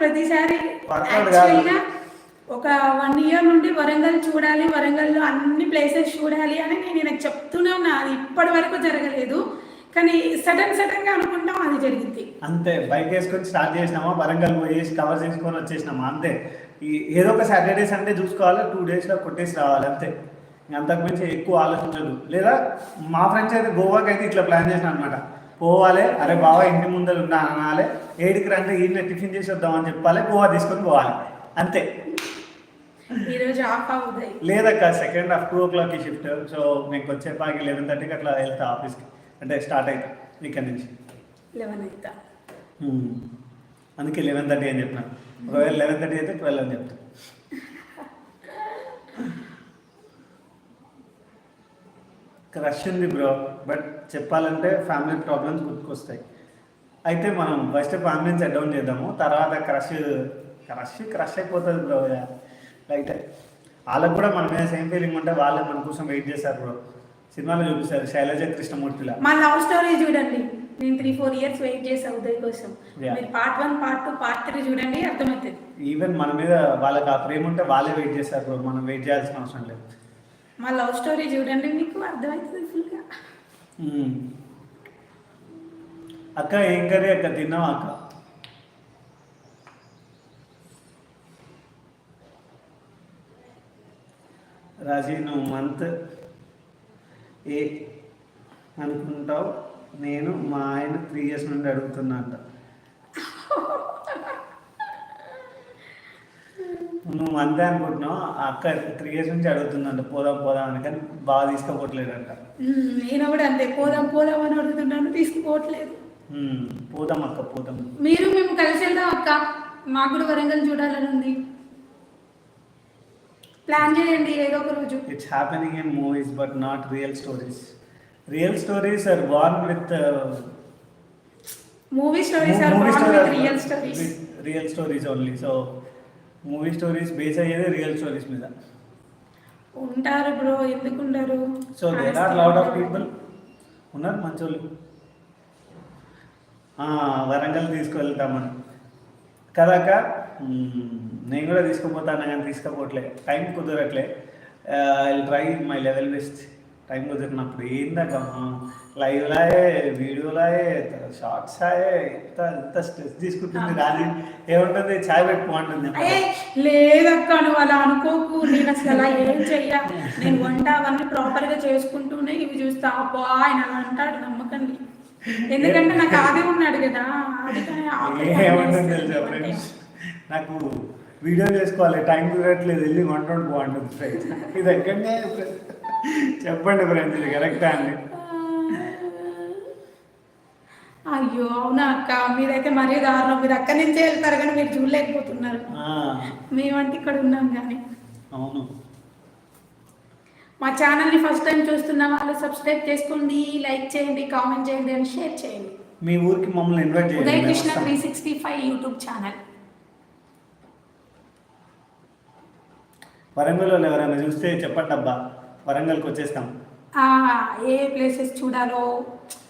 ప్రతిసారి యాక్చువల్గా ఒక వన్ ఇయర్ నుండి వరంగల్ చూడాలి వరంగల్లో అన్ని ప్లేసెస్ చూడాలి అని నేను నాకు చెప్తూనే ఉన్నా అది ఇప్పటి వరకు జరగలేదు. కానీ సడన్ సడన్గా అనుకుంటాం అది జరిగింది. అంతే బైక్ వేసుకొని స్టార్ట్ చేసినామా వరంగల్ పోయేసి కవర్ చేసుకొని వచ్చేసినామా అంతే. ఏదో ఒక సాటర్డే సండే చూసుకోవాలి టూ డేస్లో కొట్టేసి రావాలి అంతే. ఇంక అంతకు మించి ఎక్కువ ఆలోచించదు లేదా మా ఫ్రెండ్స్ అయితే గోవాకి అయితే ఇట్లా ప్లాన్ చేసిన అనమాట పోవాలి. అరే బావా ఇంటి ముందర ఉన్నా అనాలి. ఏడికి రంటే ఈయన టిఫిన్ చేసి వద్దామని చెప్పాలి. గోవా తీసుకొని పోవాలి. అంతే. ఈరోజు ఆఫ్ అవుతాయి లేదక్క సెకండ్ హాఫ్ టూ ఓ క్లాక్కి షిఫ్ట్. సో మీకు వచ్చేపాకి లెవెన్ థర్టీకి అట్లా వెళ్తా ఆఫీస్కి. అంటే స్టార్ట్ అవుతా ఇక్కడ నుంచి. లెవెన్ అవుతా మ్మ్. అందుకే లెవెన్ థర్టీ అని చెప్పిన. ఒకవేళ లెవెన్ థర్టీ అయితే ట్వెల్వ్ అని చెప్తాను క్రష్ ఉంది బ్రో బట్ చెప్పాలంటే ఫ్యామిలీ ప్రాబ్లమ్స్ గుర్తుకొస్తాయి. అయితే మనం ఫస్ట్ ఫ్యామిలీని సెట్ డౌన్ చేద్దాము. తర్వాత క్రష్ క్రష్ క్రష్ అయిపోతుంది బ్రో రైట్ వాళ్ళకు కూడా మన మీద సేమ్ ఫీలింగ్ ఉంటే వాళ్ళే మన కోసం వెయిట్ చేస్తారు బ్రో సినిమాలో చూపిస్తారు శైలజ కృష్ణమూర్తిలా. మా లవ్ స్టోరీ చూడండి. నేను త్రీ ఫోర్ ఇయర్స్ వెయిట్ చేసా ఉదయ్ కోసం. మీరు part one part two part three చూడండి అర్థమవుతుంది. ఈవెన్ మన మీద వాళ్ళకి ఆ ప్రేమ ఉంటే వాళ్ళే వెయిట్ చేస్తారు బ్రో మనం వెయిట్ చేయాల్సిన అవసరం లేదు. మా లవ్ స్టోరీ చూడండి మీకు అర్థమవుతుంది ఫుల్గా. అక్క ఏం కర్రీ అక్క? తిన్నావా అక్క? రాజీ నువ్వు మంత్ ఏ అనుకుంటావు? నేను మా ఆయన త్రీ ఇయర్స్ నుండి అడుగుతున్నా అంట నువ్వు అంతే అనుకుంటున్నావు? అక్క త్రీ ఇయర్స్ నుంచి అడుగుతుందంట పోదాం పోదాం అని కానీ బాగా తీసుకోపోవట్లేదంట. నేను కూడా అంతే పోదాం పోదాం అని అడుగుతున్నాను తీసుకుపోవట్లేదు. పోదాం అక్క పోదాం. మీరు మేము కలిసి వెళ్దాం అక్క. మాకు కూడా వరంగల్ చూడాలని ఉంది. ప్లాన్ చేయండి ఏదో ఒక రోజు. Happening in movies, but not real stories. Real stories are born with uh, movie stories or stories with real stories with real stories only. Movie stories base అయ్యేది రియల్ స్టోరీస్ మీద. ఉంటారు బ్రో ఎందుకు ఉండరు so there are lot of people. ఉన్నారు మంచోళ్ళు. వరంగల్ తీసుకువెళ్తామని కదాక? నేను కూడా తీసుకుపోతాను కానీ తీసుకుపోవట్లే. Time కుదరట్లే. I try my level best time కుదిరినప్పుడు ఏందాక లైవ్లాయే వీడియోలాయే షార్ట్స్ ఆయే ఎంత ఎంత స్ట్రెస్ తీసుకుంటుంది రాజీ ఏముంటుంది? ఛాయ్ పెట్టుకో అంటుంది ఏ లేదక్క నువ్వు అలా అనుకోకు. నేను అసలు అలా ఏం చెయ్య? నేను వంట అవన్నీ ప్రాపర్గా చేసుకుంటూనే ఇవి చూస్తా. అబ్బా ఆయన అంటాడు నమ్మకండి. ఎందుకంటే నాకు ఆది ఉన్నాడు కదా కానీ ఏమంటుంది తెలుసా. ఫ్రెండ్స్ నాకు వీడియో చేసుకోవాలి టైం కుదరట్లేదు వెళ్ళి వంట వండు బాగుంటుంది ఫ్రెండ్స్ ఇది ఎక్కడనే చెప్పండి ఫ్రెండ్స్ ఇది కరెక్టా అండి? అయ్యో అవునా అక్క? మీరైతే మరీ దారుణం. మీరు అక్కడి నుంచే వెళ్తారు కానీ మీరు చూడలేకపోతున్నారు. మేమంటే ఇక్కడ ఉన్నాం కానీ. అవును. మా ఛానల్ని ఫస్ట్ టైం చూస్తున్న వాళ్ళు సబ్స్క్రైబ్ చేసుకోండి లైక్ చేయండి కామెంట్ చేయండి అండ్ షేర్ చేయండి. మీ ఊరికి మమ్మల్ని ఇన్వైట్ ఉదయ్ చేయండి కృష్ణ మేము three. Sixty five YouTube channel. Warangal వాళ్ళు ఎవరైనా చూస్తే చెప్పండి అబ్బా వరంగల్కి వచ్చేస్తాం. ఏ ప్లేసెస్ చూడాలో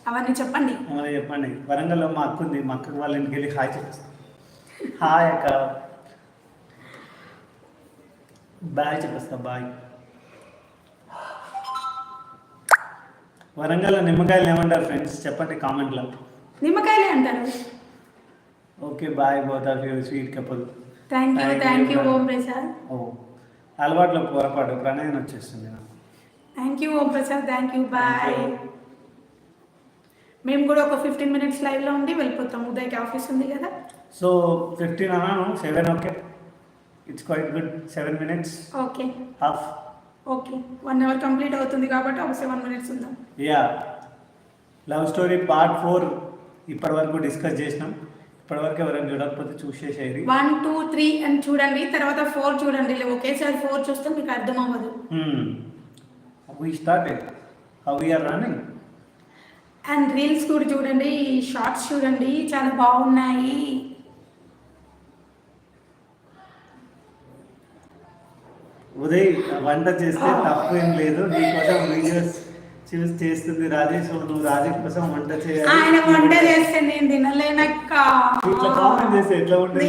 అవన్నీ చెప్పండి. మరి చెప్పండి. వరంగల్లో మా అక్క ఉంది మా అక్క వాళ్ళ ఇంటికి వెళ్ళి హాయ్ చెప్పేస్తాం. హాయ్ అక్క. బాయ్ చెప్పేస్తా బాయ్. వరంగల్లో నిమ్మకాయలు ఏమంటారు ఫ్రెండ్స్? చెప్పండి కామెంట్లో. నిమ్మకాయలే అంటారు. Okay bye both of you sweet couple. Thank you thank you Om Prasad. ఓ అలవాట్లో పొరపాటు ప్రణయం వచ్చేస్తుంది నాకు. Thank you Om Prasad thank you bye మేము కూడా ఒక ఫిఫ్టీన్ మినిట్స్ లైవ్లో ఉండి వెళ్ళిపోతాం. ఉదయ్కి ఆఫీస్ ఉంది కదా? సో ఫిఫ్టీన్ అన్నాను. Seven okay it's quite good seven minutes okay half okay one hour complete అవుతుంది కాబట్టి ఒక సెవెన్ మినిట్స్ ఉందాం? Yeah love story part four ఇప్పటి వరకు డిస్కస్ చేసినాం. ఇప్పటి వరకు ఎవరైనా చూడకపోతే చూసేసేది వన్ టూ త్రీ అని చూడండి. తర్వాత ఫోర్ చూడండి. ఒకేసారి ఫోర్ చూస్తే మీకు అర్థం అవ్వదు. We started how we are running and reels కూడా చూడండి షార్ట్స్ చూడండి చాలా బాగున్నాయి. ఉదయ్ వంట చేస్తే తప్పు ఏం లేదు నీకోసం వీడియోస్ చూసి చేస్తుంది రాజేష్ నువ్వు రాజేష్ కోసం వంట చేయాలి. ఆయన వంట చేస్తే నేను తినలేనక్క. ఇట్లా కామెంట్ చేస్తే ఎట్లా ఉంటుంది?